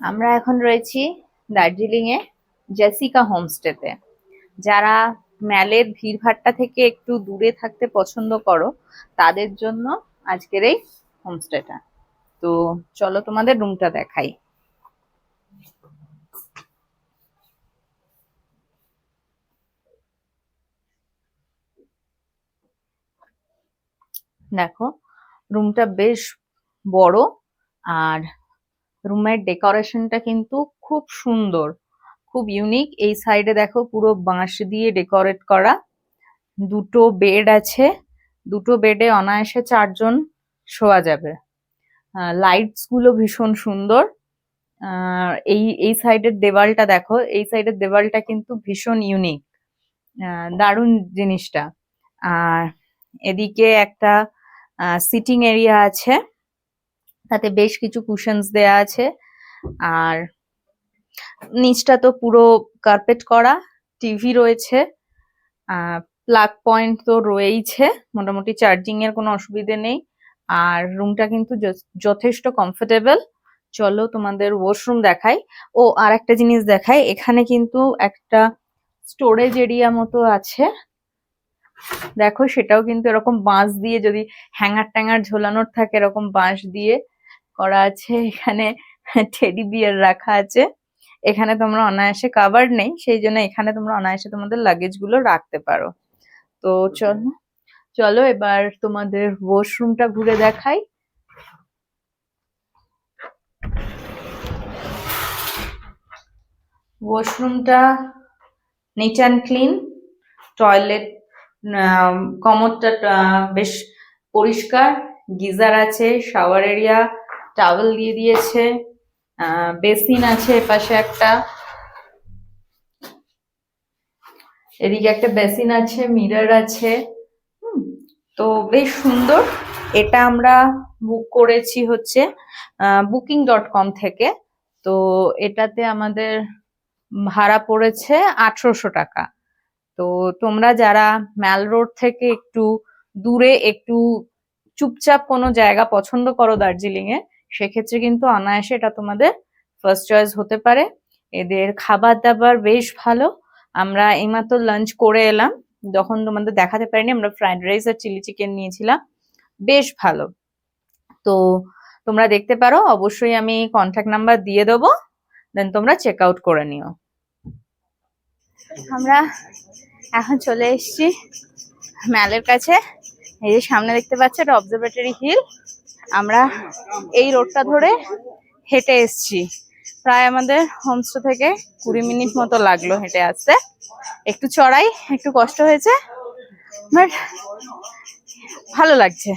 আমরা এখন রয়েছি দার্জিলিং এ জেসিকা হোমস্টেতে। যারা ম্যালের ভিড়ভাট্টা থেকে একটু দূরে থাকতে পছন্দ করো, তাদের জন্য আজকের এই হোমস্টেটা। তো চলো তোমাদের রুমটা দেখাই। দেখো, রুমটা বেশ বড় আর রুমের ডেকোরেশনটা কিন্তু খুব সুন্দর, খুব ইউনিক। এই সাইডে দেখো পুরো বাঁশ দিয়ে ডেকোরেট করা। দুটো বেড আছে, দুটো বেডে অনায়াসে চারজন শোয়া যাবে। লাইটসগুলো ভীষণ সুন্দর। এই এই সাইডের দেওয়ালটা দেখো, এই সাইডের দেওয়ালটা কিন্তু ভীষণ ইউনিক। দারুণ জিনিসটা। আর এদিকে একটা সিটিং এরিয়া আছে। তাতে বেশ কিছু কুশনস দেয়া আছে। আর নিচটা তো পুরো কার্পেট করা টিভি রয়েছে প্লাগ পয়েন্ট তো রয়েইছে, মোটামুটি চার্জিং এর কোনো অসুবিধে নেই। আর রুমটা কিন্তু যথ- যথেষ্ট কমফোর্টেবল চলো তোমাদের ওয়াশরুম দেখাই। ও আর একটা জিনিস দেখাই। এখানে কিন্তু একটা স্টোরেজ এরিয়া মতো আছে। দেখো, সেটাও কিন্তু এরকম বাঁশ দিয়ে যদি হ্যাঙ্গার ট্যাঙ্গার ঝোলানোর থাকে, এরকম বাঁশ দিয়ে করা আছে এখানে টেডি বিয়ার রাখা আছে। এখানে তোমরা অনায়াসে কাভার নেই সেই জন্য এখানে তোমরা অনায়াসে তোমাদের লাগেজগুলো রাখতে পারো। তো চলো চলো এবার তোমাদের ওয়াশরুমটা ঘুরে দেখাই। ওয়াশরুমটা নিট অ্যান্ড ক্লিন টয়লেট কমোডটা বেশ পরিষ্কার গিজার আছে শাওয়ার এরিয়া টাওয়েল দিয়ে দিয়েছে। বেসিন আছে এপাশে একটা। এদিকে একটা বেসিন আছে মিরর আছে। তো বেশ সুন্দর। এটা আমরা বুক করেছি হচ্ছে বুকিং ডট কম থেকে। তো এটাতে আমাদের ভাড়া পড়েছে আঠারোশো টাকা। তো তোমরা যারা ম্যাল রোড থেকে একটু দূরে, একটু চুপচাপ কোনো জায়গা পছন্দ করো দার্জিলিং এ সেক্ষেত্রে কিন্তু অনায়াসে এটা তোমাদের ফার্স্ট চয়েস হতে পারে। এদের খাবার দাবার বেশ ভালো। আমরা এইমাত্র লাঞ্চ করে এলাম। যখন তোমাদের দেখাতে পারিনি, আমরা ফ্রাইড রাইস আর চিলি চিকেন নিয়েছিলাম। বেশ ভালো। তো তোমরা দেখতে পারো, অবশ্যই আমি কন্ট্যাক্ট নাম্বার দিয়ে দেবো। দেন তোমরা চেক আউট করে নিও। আমরা এখন চলে এসেছি ম্যালের কাছে। এই যে সামনে দেখতে পাচ্ছ, এটা অবজারভেটরি হিল আমরা এই রোডটা ধরে হেঁটে এসছি। প্রায় আমাদের হোমস্টে থেকে কুড়ি মিনিট মতো লাগল হেঁটে আসতে। একটু চড়াই, একটু কষ্ট হয়েছে বাট ভালো লাগছে।